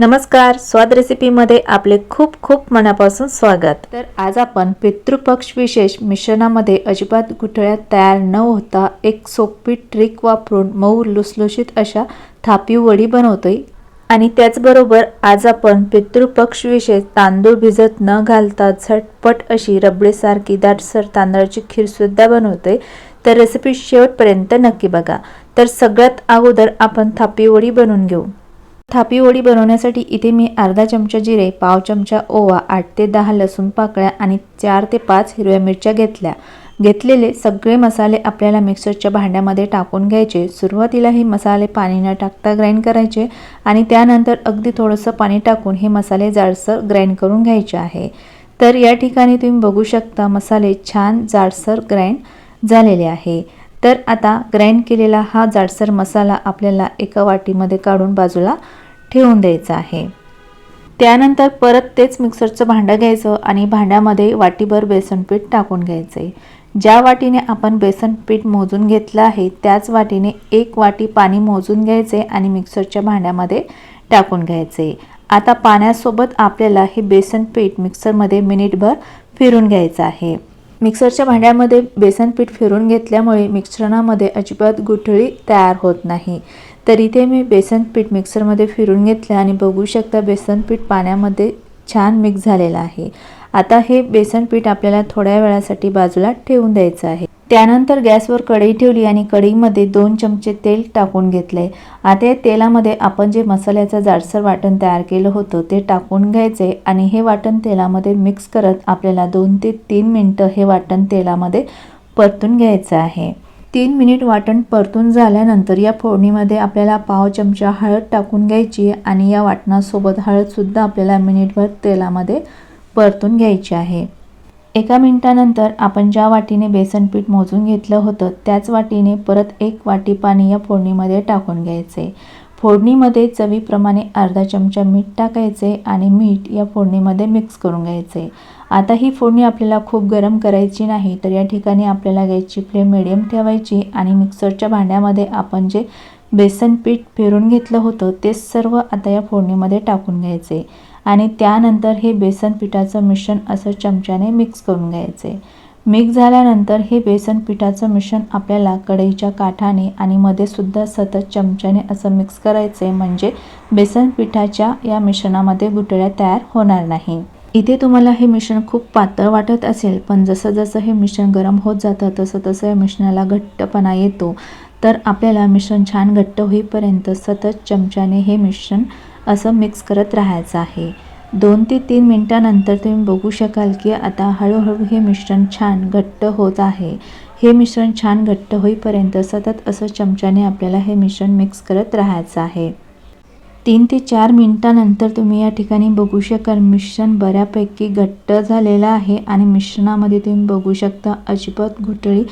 नमस्कार स्वाद रेसिपीमध्ये आपले खूप खूप मनापासून स्वागत. तर आज आपण पितृपक्ष विशेष मिश्रणामध्ये अजिबात गुठळ्या तयार न होता एक सोपी ट्रिक वापरून मऊ लुसलुशीत अशा थापी वडी बनवतोय. आणि त्याचबरोबर आज आपण पितृपक्ष विशेष तांदूळ भिजत न घालता झटपट अशी रबडीसारखी दाटसर तांदळाची खीरसुद्धा बनवतोय. तर रेसिपी शेवटपर्यंत नक्की बघा. तर सगळ्यात अगोदर आपण थापी वडी बनवून घेऊ. थापीवडी बनवण्यासाठी इथे मी अर्धा चमचा जिरे पाव चमचा ओवा आठ ते दहा लसूण पाकळ्या आणि चार ते पाच हिरव्या मिरच्या घेतल्या. घेतलेले सगळे मसाले आपल्याला मिक्सरच्या भांड्यामध्ये टाकून घ्यायचे. सुरुवातीला हे मसाले पाणी न टाकता ग्राइंड करायचे आणि त्यानंतर अगदी थोडंसं पाणी टाकून हे मसाले जाडसर ग्राइंड करून घ्यायचे आहे. तर या ठिकाणी तुम्ही बघू शकता मसाले छान जाडसर ग्राइंड झालेले आहे. तर आता ग्राइंड केलेला हा जाडसर मसाला आपल्याला एका वाटीमध्ये काढून बाजूला ठेवून द्यायचा आहे. त्यानंतर परत तेच मिक्सरचं भांडं घ्यायचं आणि भांड्यामध्ये वाटीभर बेसन पीठ टाकून घ्यायचं. आहे ज्या वाटीने आपण बेसन पीठ मोजून घेतलं आहे त्याच वाटीने एक वाटी पाणी मोजून घ्यायचे आणि मिक्सरच्या भांड्यामध्ये टाकून घ्यायचे. आता पाण्यासोबत आपल्याला हे बेसन पीठ मिक्सरमध्ये मिनिटभर फिरून घ्यायचं आहे. मिक्सरच्या भांड्यामध्ये बेसन पीठ फिरून घेतल्यामुळे मिश्रणामध्ये अजिबात गुठळी तयार होत नाही. तर इथे मी बेसन पीठ मिक्सरमध्ये फिरून घेतलं आणि बघू शकता बेसन पीठ पाण्यामध्ये छान मिक्स झालेलं आहे. आता हे बेसन पीठ आपल्याला थोड्या वेळासाठी बाजूला ठेवून द्यायचं आहे. त्यानंतर गॅसवर कढई ठेवली आणि कढईमध्ये दोन चमचे तेल टाकून घेतले आता या तेलामध्ये आपण जे मसाल्याचं जाडसर वाटण तयार केलं होतं ते टाकून घ्यायचे आणि हे वाटण तेलामध्ये मिक्स करत आपल्याला दोन ते तीन मिनटं हे वाटण तेलामध्ये परतून घ्यायचं आहे. तीन मिनिट वाटण परतून झाल्यानंतर या फोडणीमध्ये आपल्याला पाव चमचा हळद टाकून घ्यायची आणि या वाटणासोबत हळदसुद्धा आपल्याला मिनिटभर तेलामध्ये परतून घ्यायची आहे. एका मिनिटानंतर आपण ज्या वाटीने बेसन पीठ मोजून घेतलं होतं त्याच वाटीने परत एक वाटी पाणी या फोडणीमध्ये टाकून घ्यायचे. फोडणीमध्ये चवीप्रमाणे अर्धा चमचा मीठ टाकायचे आणि मीठ या फोडणीमध्ये मिक्स करून घ्यायचे. आता ही फोडणी आपल्याला खूप गरम करायची नाही तर या ठिकाणी आपल्याला गॅसची फ्लेम मिडियम ठेवायची आणि मिक्सरच्या भांड्यामध्ये आपण जे बेसन पीठ फिरून घेतलं होतं ते सर्व आता या फोडणीमध्ये टाकून घ्यायचे. आणि त्यानंतर हे बेसन पिठाचं मिश्रण असं चमच्याने मिक्स करून घ्यायचे. मिक्स झाल्यानंतर हे बेसन पिठाचं मिश्रण आपल्याला कढईच्या काठाने आणि मध्ये सुद्धा सतत चमच्याने असं मिक्स करायचे म्हणजे बेसन पिठाच्या या मिश्रणामध्ये गुठळ्या तयार होणार नाही. इथे तुम्हाला हे मिश्रण खूप पातळ वाटत असेल पण जसं जसं हे मिश्रण गरम होत जातं तसं तसं या मिश्रणाला घट्टपणा येतो. तर आपल्याला मिश्रण छान घट्ट होईपर्यंत सतत चमच्याने हे मिश्रण असं मिक्स करत राहायचं आहे. दोन ते तीन मिनटानंतर तुम्ही बघू शकाल की आता हळूहळू हे मिश्रण छान घट्ट होत आहे. हे मिश्रण छान घट्ट होईपर्यंत सतत असं चमच्याने आपल्याला हे मिश्रण मिक्स करत राहायचं आहे. तीन ते चार मिनटानंतर तुम्ही या ठिकाणी बघू शकाल मिश्रण बऱ्यापैकी घट्ट झालेलं आहे आणि मिश्रणामध्ये तुम्ही बघू शकता अजिबात घुटळी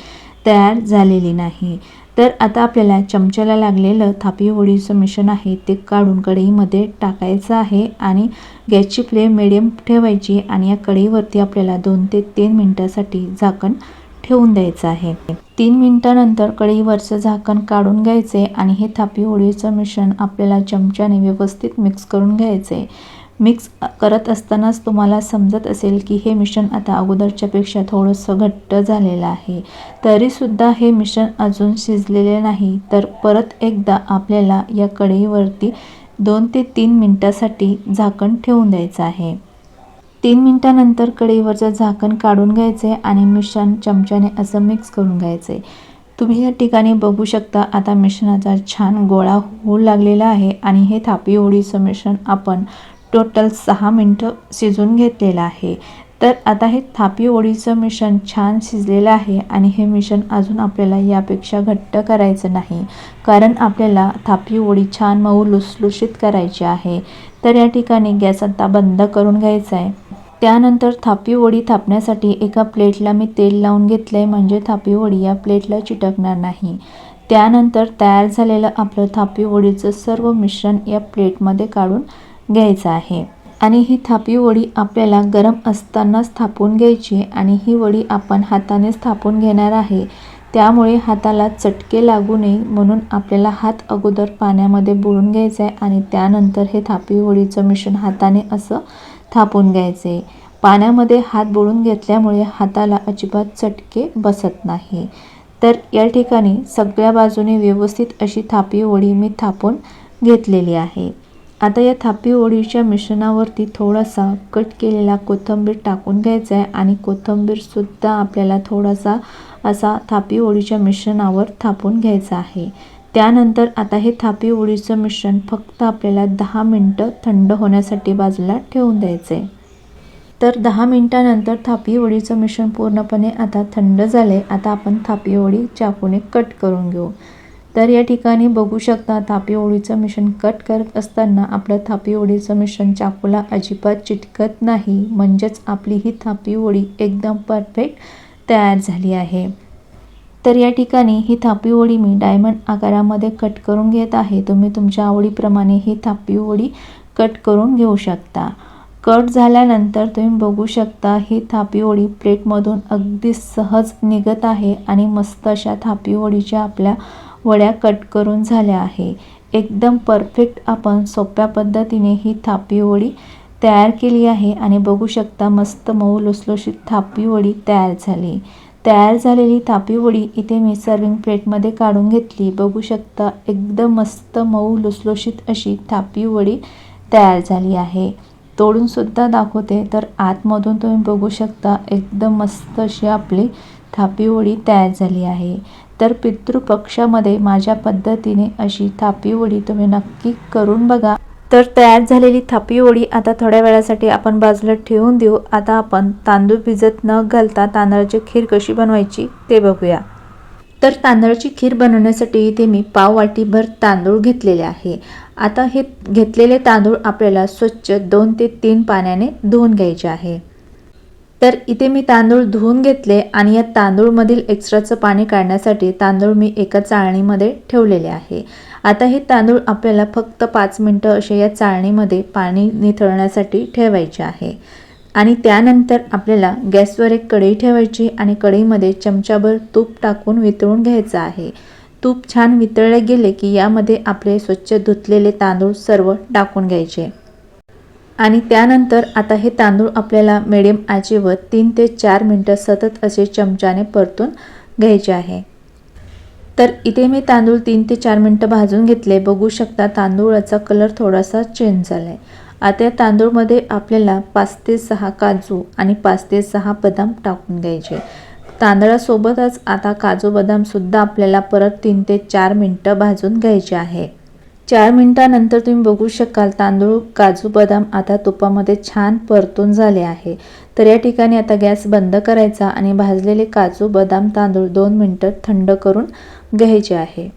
तयार झालेली नाही. तर आता आपल्याला चमच्याला लागलेलं थापी होळीचं मिश्रण आहे ते काढून कढईमध्ये टाकायचं आहे आणि गॅसची फ्लेम मिडियम ठेवायची आणि या कढईवरती आपल्याला दोन ते तीन मिनटासाठी झाकण ठेवून द्यायचं आहे. तीन मिनटानंतर कढईवरचं झाकण काढून घ्यायचे आणि हे थापी होळीचं मिश्रण आपल्याला चमच्याने व्यवस्थित मिक्स करून घ्यायचे. मिक्स करत असतानाच तुम्हाला समजत असेल की हे मिश्रण आता अगोदरच्यापेक्षा थोडंसं घट्ट झालेलं आहे. तरीसुद्धा हे मिश्रण अजून शिजलेले नाही. तर परत एकदा आपल्याला या कढईवरती दोन ते तीन मिनटासाठी झाकण ठेवून द्यायचं आहे. तीन मिनटानंतर कढईवरचं झाकण काढून घ्यायचे आणि मिश्रण चमच्याने असं मिक्स करून घ्यायचे तुम्ही या ठिकाणी बघू शकता आता मिश्रणाचा छान गोळा होऊ लागलेला आहे आणि हे थापी ओळीचं मिश्रण आपण टोटल सहा मिनटं शिजून घेतलेलं आहे. तर आता हे थापी ओळीचं मिश्रण छान शिजलेलं आहे आणि हे मिश्रण अजून आपल्याला यापेक्षा घट्ट करायचं नाही कारण आपल्याला थापी ओळी छान मऊ लुसलुशीत करायची आहे. तर या ठिकाणी गॅस आता बंद करून घ्यायचा आहे. त्यानंतर थापी वडी थापण्यासाठी एका प्लेटला मी तेल लावून घेतलं आहे म्हणजे थापी वडी या प्लेटला चिटकणार नाही. त्यानंतर तयार झालेलं आपलं थापी वडीचं सर्व मिश्रण या प्लेटमध्ये काढून घ्यायचं आहे. आणि ही थापी वडी आपल्याला गरम असतानाच थापून घ्यायची आणि ही वडी आपण हातानेच थापून घेणार आहे. त्यामुळे हाताला चटके लागू नये म्हणून आपल्याला हात अगोदर पाण्यामध्ये बुडून घ्यायचा आहे आणि त्यानंतर हे थापी होळीचं मिश्रण हाताने असं थापून घ्यायचे. आहे पाण्यामध्ये हात बुडून घेतल्यामुळे हाताला अजिबात चटके बसत नाही. तर या ठिकाणी सगळ्या बाजूने व्यवस्थित अशी थापी होळी मी थापून घेतलेली आहे. आता या थापी ओळीच्या मिश्रणावरती थोडासा कट केलेला कोथिंबीर टाकून घ्यायचा आहे आणि कोथिंबीरसुद्धा आपल्याला थोडासा असा थापी ओळीच्या मिश्रणावर थापून घ्यायचा आहे. त्यानंतर आता हे थापी ओळीचं मिश्रण फक्त आपल्याला दहा मिनटं थंड होण्यासाठी बाजूला ठेवून द्यायचं आहे तर दहा मिनटानंतर थापी ओळीचं मिश्रण पूर्णपणे आता थंड झाले आता आपण थापी ओळी चाकूने कट करून घेऊ. तर या ठिकाणी बघू शकता थापी ओळीचं मिशन कट करत असताना आपलं थापी ओळीचं मिशन चाकूला अजिबात चिटकत नाही. म्हणजेच आपली ही थापी ओळी एकदम परफेक्ट तयार झाली आहे. तर या ठिकाणी ही थापी ओळी मी डायमंड आकारामध्ये कट करून घेत आहे. तुम्ही तुमच्या आवडीप्रमाणे ही थापी ओळी कट करून घेऊ शकता. कट झाल्यानंतर तुम्ही बघू शकता ही थापी ओळी प्लेटमधून अगदी सहज निघत आहे आणि मस्त अशा थापी ओळीच्या आपल्या वड्या कट करून झाल्या आहे. एकदम परफेक्ट आपण सोप्या पद्धतीने ही थापी वडी तयार केली आहे आणि बघू शकता मस्त मऊ लुसलुशीत थापी वडी तयार झाली. तयार झालेली थापी वडी इथे मी सर्विंग प्लेटमध्ये काढून घेतली. बघू शकता एकदम मस्त मऊ लुसलुशीत अशी थापी वडी तयार झाली आहे. तोडूनसुद्धा दाखवते तर आतमधून तुम्ही बघू शकता एकदम मस्त अशी आपली थापी वडी तयार झाली आहे. तर पितृपक्षामध्ये माझ्या पद्धतीने अशी थापी वडी तुम्ही नक्की करून बघा. तर तयार झालेली थापी ओळी आता थोड्या वेळासाठी आपण बाजूला ठेवून देऊ. आता आपण तांदूळ भिजत न घालता तांदळाची खीर कशी बनवायची ते बघूया. तर तांदळाची खीर बनवण्यासाठी इथे मी पाव वाटीभर तांदूळ घेतलेले आहे. आता हे घेतलेले तांदूळ आपल्याला स्वच्छ दोन ते तीन पाण्याने धुवून घ्यायचे आहे. तर इथे मी तांदूळ धुवून घेतले आणि या तांदूळमधील एक्स्ट्राचं पाणी काढण्यासाठी तांदूळ मी एका चाळणीमध्ये ठेवलेले आहे. आता हे तांदूळ आपल्याला फक्त पाच मिनटं असे या चाळणीमध्ये पाणी निथळण्यासाठी ठेवायचे आहे. आणि त्यानंतर आपल्याला गॅसवर एक कढई ठेवायची आणि कढईमध्ये चमचाभर तूप टाकून वितळून घ्यायचं आहे. तूप छान वितळले गेले की यामध्ये आपले स्वच्छ धुतलेले तांदूळ सर्व टाकून घ्यायचे. आणि त्यानंतर आता हे तांदूळ आपल्याला मिडियम आचेवर तीन ते चार मिनटं सतत असे चमच्याने परतून घ्यायचे आहे. तर इथे मी तांदूळ तीन ते चार मिनटं भाजून घेतले. बघू शकता तांदूळाचा कलर थोडासा चेंज झाला आहे आता या तांदूळमध्ये आपल्याला पाच ते सहा काजू आणि पाच ते सहा बदाम टाकून घ्यायचे. तांदळासोबतच आता काजू बदामसुद्धा आपल्याला परत तीन ते चार मिनटं भाजून घ्यायचे आहे. चार मिनटानंतर तुम्ही बघू शकाल तांदूळ काजू बदाम आता तुपामध्ये छान परतून झाले आहे. तर या ठिकाणी आता गॅस बंद करायचा आणि भाजलेले काजू बदाम तांदूळ दोन मिनटं थंड करून घ्यायचे आहे.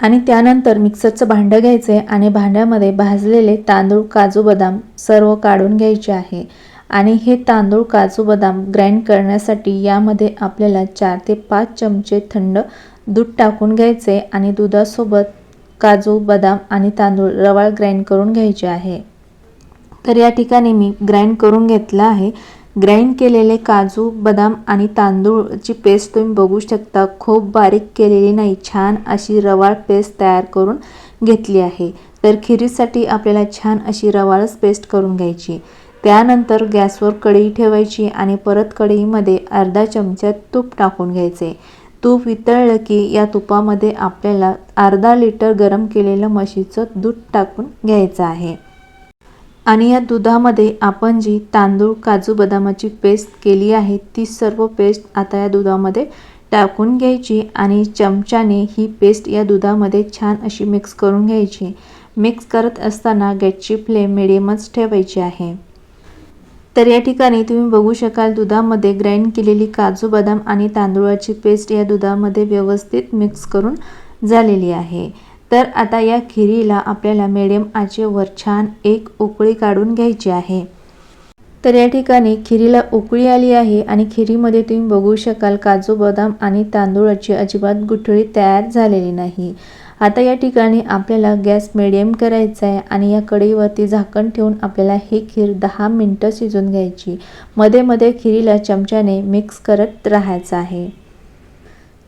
आणि त्यानंतर मिक्सरचं भांडं घ्यायचं आहे आणि भांड्यामध्ये भाजलेले तांदूळ काजू बदाम सर्व काढून घ्यायचे आहे. आणि हे तांदूळ काजू बदाम ग्राइंड करण्यासाठी यामध्ये आपल्याला चार ते पाच चमचे थंड दूध टाकून घ्यायचे आणि दुधासोबत काजू बदाम आणि तांदूळ रवाळ ग्राइंड करून घ्यायचे आहे. तर या ठिकाणी मी ग्राइंड करून घेतला आहे. ग्राइंड केलेले काजू बदाम आणि तांदूळची पेस्ट तुम्ही बघू शकता. खूप बारीक केलेली नाही छान अशी रवाळ पेस्ट तयार करून घेतली आहे. तर खिरीसाठी आपल्याला छान अशी रवाळच पेस्ट करून घ्यायची. त्यानंतर गॅसवर कढई ठेवायची आणि परत कढईमध्ये अर्धा चमचा तूप टाकून घ्यायचे. तूप वितळलं की या तुपामध्ये आपल्याला अर्धा लिटर गरम केलेलं म्हशीचं दूध टाकून घ्यायचं आहे. आणि या दुधामध्ये आपण जी तांदूळ काजू बदामाची पेस्ट केली आहे ती सर्व पेस्ट आता या दुधामध्ये टाकून घ्यायची आणि चमच्याने ही पेस्ट या दुधामध्ये छान अशी मिक्स करून घ्यायची. मिक्स करत असताना गॅसची फ्लेम मिडियमच ठेवायची आहे. तर या ठिकाणी तुम्ही बघू शकाल दुधामध्ये ग्राइंड केलेली काजू बदाम आणि तांदूळाची पेस्ट या दुधामध्ये व्यवस्थित मिक्स करून झालेली आहे. तर आता या खिरीला आपल्याला मिडियम आचेवर छान एक उकळी काढून घ्यायची आहे. तर या ठिकाणी खिरीला उकळी आली आहे आणि खिरीमध्ये तुम्ही बघू शकाल काजू बदाम आणि तांदूळाची अजिबात गुठळी तयार झालेली नाही. आता या ठिकाणी आपल्याला गॅस मिडियम करायचा आहे आणि या कढईवरती झाकण ठेवून आपल्याला ही खीर दहा मिनटं शिजून घ्यायची. मध्ये मध्ये खिरीला चमच्याने मिक्स करत राहायचं आहे.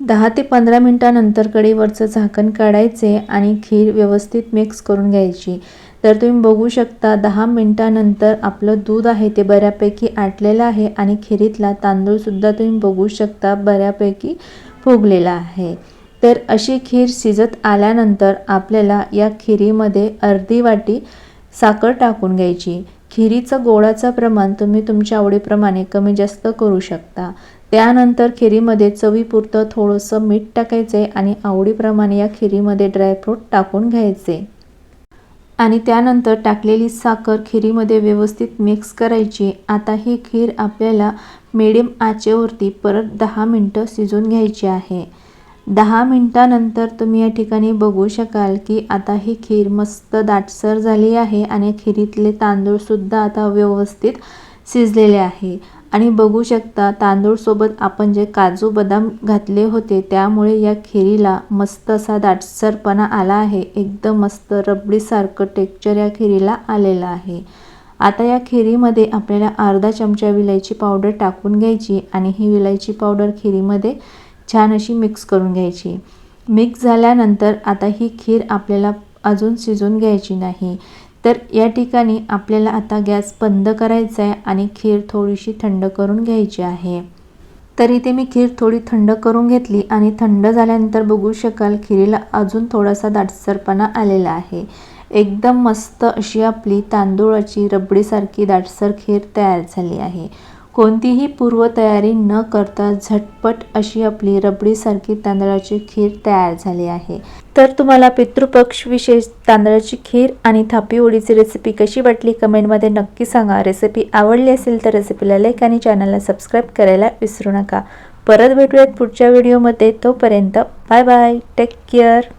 दहा ते पंधरा मिनटानंतर कढईवरचं झाकण काढायचे आणि खीर व्यवस्थित मिक्स करून घ्यायची. तर तुम्ही बघू शकता दहा मिनटानंतर आपलं दूध आहे ते बऱ्यापैकी आटलेलं आहे आणि खिरीतला तांदूळसुद्धा तुम्ही बघू शकता बऱ्यापैकी फुगलेला आहे. तर अशी खीर शिजत आल्यानंतर आपल्याला या खिरीमध्ये अर्धी वाटी साखर टाकून घ्यायची. खिरीचं गोडाचं प्रमाण तुम्ही तुमच्या आवडीप्रमाणे कमी जास्त करू शकता. त्यानंतर खिरीमध्ये चवीपुरतं थोडंसं मीठ टाकायचे आणि आवडीप्रमाणे या खिरीमध्ये ड्रायफ्रूट टाकून घ्यायचे. आणि त्यानंतर टाकलेली साखर खिरीमध्ये व्यवस्थित मिक्स करायची. आता ही खीर आपल्याला मिडियम आचेवरती परत दहा मिनटं शिजून घ्यायची आहे. दहा मिनटानंतर तुम्ही या ठिकाणी बघू शकाल की आता ही खीर मस्त दाटसर झाली आहे आणि खिरीतले तांदूळसुद्धा आता व्यवस्थित शिजलेले आहे. आणि बघू शकता तांदूळसोबत आपण जे काजू बदाम घातले होते त्यामुळे या खिरीला मस्त असा दाटसरपणा आला आहे. एकदम मस्त रबडीसारखं टेक्चर या खिरीला आलेलं आहे. आता या खिरीमध्ये आपल्याला अर्धा चमचा विलायची पावडर टाकून घ्यायची आणि ही विलायची पावडर खिरीमध्ये छान अशी मिक्स करून घ्यायची. मिक्स झाल्यानंतर आता ही खीर आपल्याला अजून शिजून घ्यायची नाही. तर या ठिकाणी आपल्याला आता गॅस बंद करायचा आहे आणि खीर थोडीशी थंड करून घ्यायची आहे. तर इथे मी खीर थोडी थंड करून घेतली आणि थंड झाल्यानंतर बघू शकाल खिरीला अजून थोडासा दाटसरपणा आलेला आहे. एकदम मस्त अशी आपली तांदूळाची रबडीसारखी दाटसर खीर तयार झाली आहे. कोणतीही पूर्वतयारी न करता झटपट अशी आपली रबडीसारखी तांदळाची खीर तयार झाली आहे. तर तुम्हाला पितृपक्ष विशेष तांदळाची खीर आणि थापी ओळीची रेसिपी कशी वाटली कमेंटमध्ये नक्की सांगा. रेसिपी आवडली असेल तर रेसिपीला लाईक आणि चॅनलला सबस्क्राईब करायला विसरू नका. परत भेटूयात पुढच्या व्हिडिओमध्ये तोपर्यंत बाय बाय टेक केअर